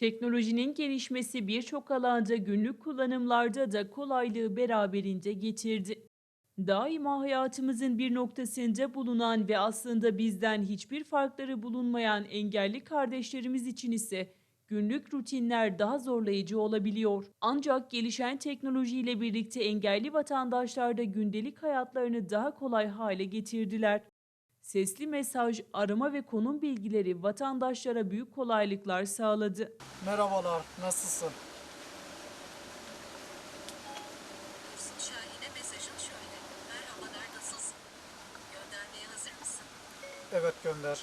Teknolojinin gelişmesi birçok alanda günlük kullanımlarda da kolaylığı beraberinde getirdi. Daima hayatımızın bir noktasında bulunan ve aslında bizden hiçbir farkları bulunmayan engelli kardeşlerimiz için ise günlük rutinler daha zorlayıcı olabiliyor. Ancak gelişen teknolojiyle birlikte engelli vatandaşlar da gündelik hayatlarını daha kolay hale getirdiler. Sesli mesaj, arama ve konum bilgileri vatandaşlara büyük kolaylıklar sağladı. Merhabalar, nasılsın? Şahin'e mesajın şöyle. Merhabalar nasılsın? Göndermeye hazır mısın? Evet gönder.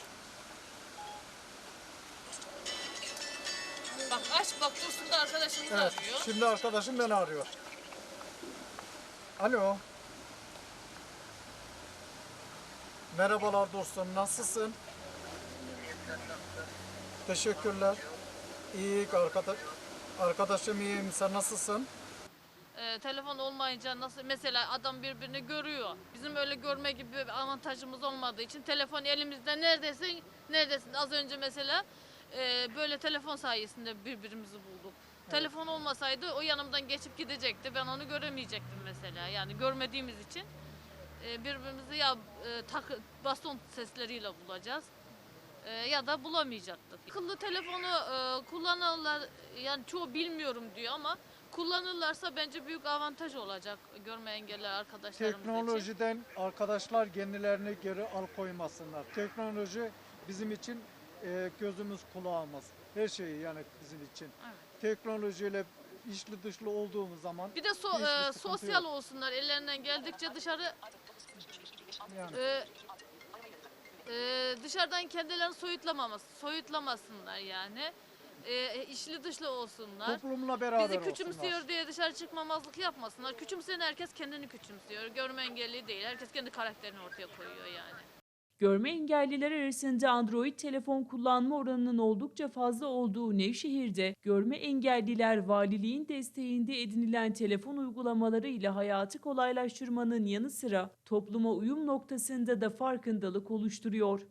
Bak aç bak Dursun da arkadaşımız Evet, arıyor. şimdi arkadaşım beni arıyor. Alo. Merhabalar dostum, nasılsın? Teşekkürler. İyi arkadaş. Arkadaşım iyiyim, sen nasılsın? Ee, telefon olmayınca nasıl mesela adam birbirini görüyor. Bizim öyle görme gibi bir avantajımız olmadığı için telefon elimizde neredesin neredesin az önce mesela e, böyle telefon sayesinde birbirimizi bulduk. Telefon olmasaydı o yanımdan geçip gidecekti. Ben onu göremeyecektim mesela. Yani görmediğimiz için e, birbirimizi ya e, takı, baston sesleriyle bulacağız e, ya da bulamayacaktık. Akıllı telefonu e, kullanırlar yani çoğu bilmiyorum diyor ama kullanırlarsa bence büyük avantaj olacak görme engelli arkadaşlarımız için. Teknolojiden arkadaşlar kendilerini geri al koymasınlar. Teknoloji bizim için e, gözümüz kulağımız. Her şeyi yani bizim için. Evet. Teknolojiyle içli dışlı olduğumuz zaman Bir de so- e, sosyal yok. olsunlar ellerinden geldikçe dışarı yani. e, e, dışarıdan kendilerini soyutlamaması, soyutlamasınlar yani. E, içli dışlı olsunlar. Toplumla beraber Bizi küçümsüyor olsunlar. diye dışarı çıkmamazlık yapmasınlar. Küçümseyen herkes kendini küçümsüyor. Görme engelli değil. Herkes kendi karakterini ortaya koyuyor yani. Görme engelliler arasında Android telefon kullanma oranının oldukça fazla olduğu Nevşehir'de görme engelliler valiliğin desteğinde edinilen telefon uygulamaları ile hayatı kolaylaştırmanın yanı sıra topluma uyum noktasında da farkındalık oluşturuyor.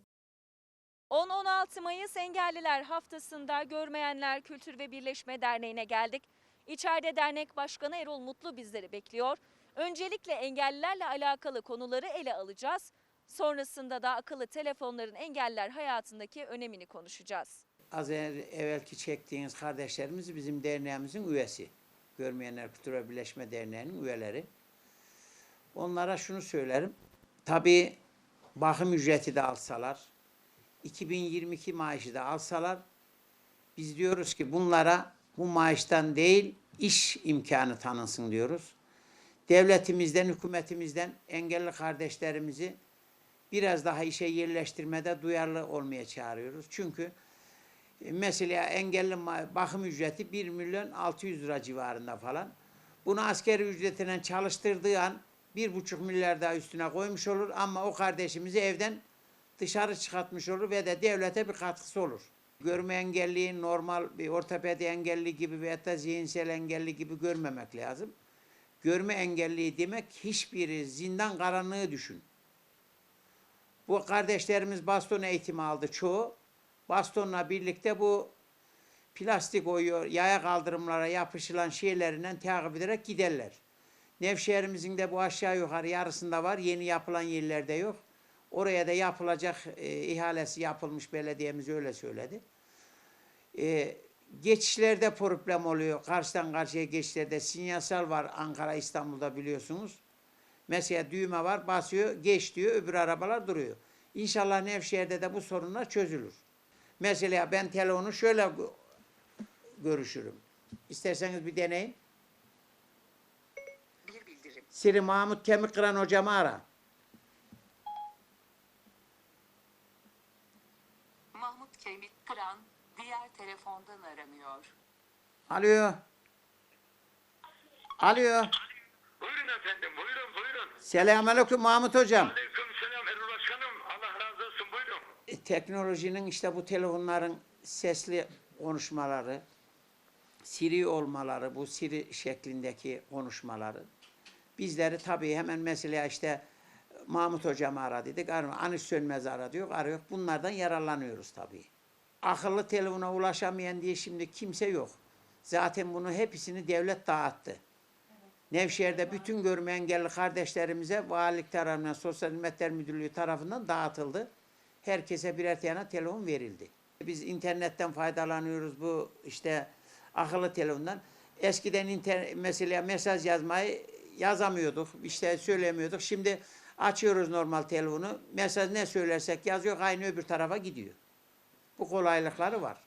10-16 Mayıs Engelliler Haftası'nda Görmeyenler Kültür ve Birleşme Derneği'ne geldik. İçeride dernek başkanı Erol Mutlu bizleri bekliyor. Öncelikle engellilerle alakalı konuları ele alacağız. Sonrasında da akıllı telefonların engelliler hayatındaki önemini konuşacağız. Az ev- evvelki çektiğiniz kardeşlerimiz bizim derneğimizin üyesi. Görmeyenler Kültür ve Birleşme Derneği'nin üyeleri. Onlara şunu söylerim. Tabii bakım ücreti de alsalar, 2022 maaşı da alsalar, biz diyoruz ki bunlara bu maaştan değil iş imkanı tanınsın diyoruz. Devletimizden, hükümetimizden engelli kardeşlerimizi biraz daha işe yerleştirmede duyarlı olmaya çağırıyoruz. Çünkü e, mesela engelli bakım ücreti 1 milyon 600 lira civarında falan. Bunu askeri ücretinden çalıştırdığı an bir buçuk milyar daha üstüne koymuş olur ama o kardeşimizi evden dışarı çıkartmış olur ve de devlete bir katkısı olur. Görme engelliyi normal bir ortopedi engelli gibi veya da zihinsel engelli gibi görmemek lazım. Görme engelli demek hiçbiri zindan karanlığı düşün. Bu kardeşlerimiz baston eğitimi aldı çoğu. Bastonla birlikte bu plastik oyuyor, yaya kaldırımlara yapışılan şeylerinden takip ederek giderler. Nevşehir'imizin de bu aşağı yukarı yarısında var. Yeni yapılan yerlerde yok. Oraya da yapılacak e, ihalesi yapılmış belediyemiz öyle söyledi. E, geçişlerde problem oluyor. Karşıdan karşıya geçişlerde sinyasal var Ankara İstanbul'da biliyorsunuz. Mesela düğme var basıyor geç diyor öbür arabalar duruyor. İnşallah Nevşehir'de de bu sorunlar çözülür. Mesela ben telefonu şöyle gö- görüşürüm. İsterseniz bir deneyin. Bir bildirim. Siri Mahmut Kemikkıran hocamı ara. Mahmut Kemik Kıran diğer telefondan aranıyor. Alo. Alo. Buyurun efendim, buyurun, buyurun. Selamünaleyküm Mahmut hocam. Aleyküm selam Erol Başkanım. Allah razı olsun, buyurun. E, Teknolojinin işte bu telefonların sesli konuşmaları, Siri olmaları, bu Siri şeklindeki konuşmaları bizleri tabii hemen mesela işte Mahmut hocamı ara dedik. Anış Sönmez'i ara diyor, arıyor. Bunlardan yararlanıyoruz tabii. akıllı telefona ulaşamayan diye şimdi kimse yok. Zaten bunu hepsini devlet dağıttı. Nevşehir'de bütün görme engelli kardeşlerimize valilik tarafından, Sosyal Hizmetler Müdürlüğü tarafından dağıtıldı. Herkese birer tane telefon verildi. Biz internetten faydalanıyoruz bu işte akıllı telefondan. Eskiden inter mesela mesaj yazmayı yazamıyorduk, işte söyleyemiyorduk. Şimdi açıyoruz normal telefonu, mesaj ne söylersek yazıyor, aynı öbür tarafa gidiyor. Bu kolaylıkları var.